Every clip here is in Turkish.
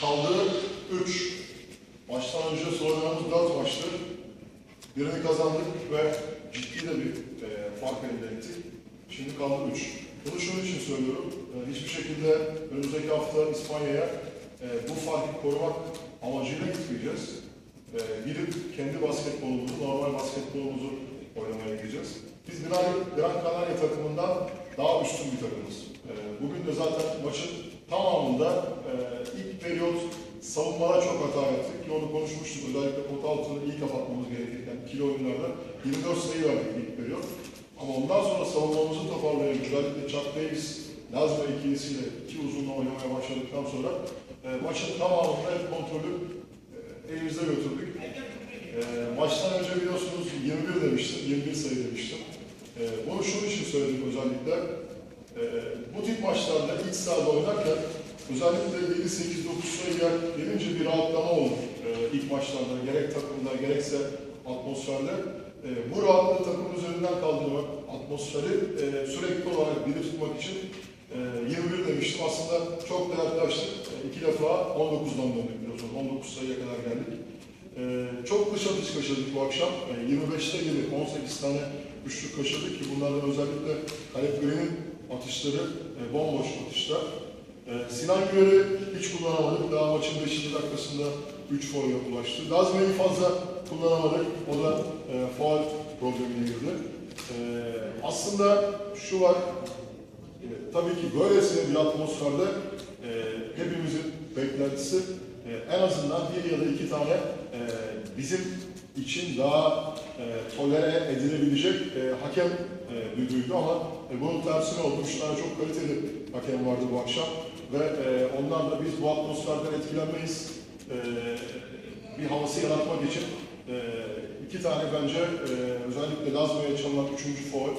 Kaldığı 3. Maçtan önce sorduğumuz 4 maçtı. Birini kazandık ve ciddi de bir e, fark elde ettik. Şimdi kaldı 3. Bunu şunun için söylüyorum. E, hiçbir şekilde önümüzdeki hafta İspanya'ya e, bu farkı korumak amacıyla gitmeyeceğiz. E, gidip kendi basketbolumuzu, normal basketbolumuzu oynamaya gideceğiz. Biz Gran, Gran Canaria takımından daha üstün bir takımız. De zaten maçın tamamında e, ilk periyot savunmada çok hata yaptık ki onu konuşmuştuk. Özellikle pot altını iyi kapatmamız gerekirken ikili oyunlarda 24 sayı verdik ilk periyot. Ama ondan sonra savunmamızı toparlayıp özellikle Chuck Davis, Lazma ikilisiyle iki uzunla oynamaya başladıktan sonra e, maçın tamamında hep kontrolü e, elimizde götürdük. E, maçtan önce biliyorsunuz 21 demiştim, 21 sayı demiştim. E, bunu şunun için söyledim özellikle. E, bu tip maçlarda ilk sahada oynarken özellikle 7, 8, 9 sayıya gelince bir rahatlama olur. E, ilk maçlarda gerek takımda gerekse atmosferde. E, bu rahatlığı takım üzerinden kaldırmak, atmosferi e, sürekli olarak diri tutmak için e, 21 demiştim. Aslında çok da yaklaştık. E, iki defa 19'dan döndük biliyorsunuz. 19 sayıya kadar geldik. E, çok dış atış kaçırdık bu akşam. E, 25'te gibi 18 tane üçlük kaçırdık ki bunlardan özellikle Caleb Green'in atışları e, bomboş atışlar. E, Sinan Güler'i hiç kullanamadık. Daha maçın 5. dakikasında 3 foul ulaştı. Lazme'yi fazla kullanamadık. O da e, faul problemine girdi. E, aslında şu var, e, tabii ki böylesine bir atmosferde e, hepimizin beklentisi e, en azından bir ya da iki tane e, bizim için daha e, tolere edilebilecek e, hakem e, düdüğüydü ama e, bunun tersine oldu. Üç tane çok kaliteli hakem vardı bu akşam ve e, onlarla biz bu atmosferden etkilenmeyiz. E, bir havası yaratmak için e, iki tane bence e, özellikle Lazio'ya çalınan üçüncü foul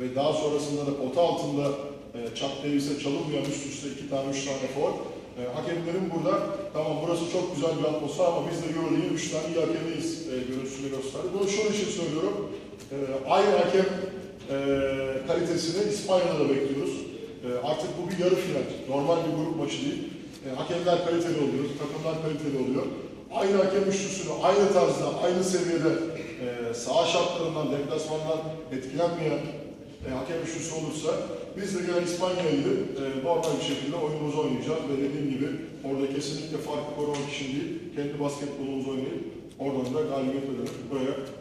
ve daha sonrasında da pota altında e, Chuck Davis'e çalınmayan üst üste iki tane, üç tane foul. E, hakemlerin burada, tamam burası çok güzel bir atmosfer ama biz de Euroleague'in üç tane iyi hakemiyiz e, görüntüsünü gösterdi. Bunu şunun için söylüyorum, e, aynı hakem e, kalitesini İspanya'da da bekliyoruz. E, artık bu bir yarı final, normal bir grup maçı değil. E, hakemler kaliteli oluyor, takımlar kaliteli oluyor. Aynı hakem üçlüsünü aynı tarzda, aynı seviyede e, saha şartlarından, deplasmandan etkilenmeyen e, hakem üçlüsü olursa biz de gene İspanya'ya gidip e, normal bir şekilde oyunumuzu oynayacağız ve dediğim gibi orada kesinlikle farkı korumak için değil, kendi basketbolumuzu oynayıp oradan da galibiyet ödeyip buraya